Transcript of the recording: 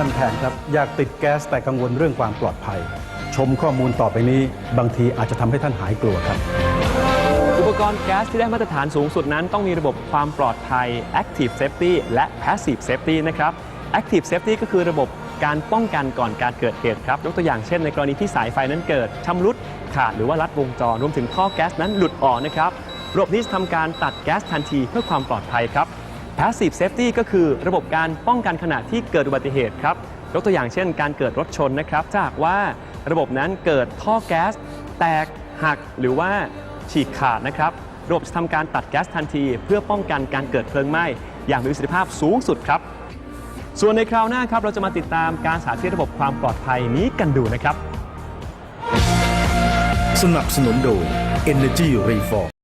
มันแพงครับ อยากติดแก๊สแต่กังวลเรื่องความปลอดภัย ชมข้อมูลต่อไปนี้บางทีอาจจะทำให้ท่านหายกลัวครับ อุปกรณ์แก๊สที่ได้มาตรฐานสูงสุดนั้น ต้องมีระบบความปลอดภัย Active Safety และ Passive Safety นะครับ Active Safety ก็คือระบบการป้องกันก่อนการเกิดเหตุครับ ยกตัวอย่างเช่นในกรณีที่สายไฟนั้นเกิดชำรุดขาดหรือว่าลัดวงจรรวมถึงท่อแก๊สนั้นหลุดออกนะครับระบบนี้จะทำการตัดแก๊สทันทีเพื่อความปลอดภัยครับ Passive Safety ก็คือระบบการป้องกันขณะที่เกิดอุบัติเหตุครับยกตัวอย่างเช่น การเกิดรถชนนะครับถ้าหากว่าระบบนั้นเกิดท่อแก๊ส แตกหักหรือว่าฉีกขาดนะครับระบบจะทำการตัดแก๊สทันที เพื่อป้องกันการเกิดเพลิงไหม้อย่างมีประสิทธิภาพสูงสุดครับ ส่วนในคราวหน้าครับเราจะมาติดตามการสาธิตระบบความปลอดภัยนี้กันดูนะครับ สนับสนุนโดย Energy Reform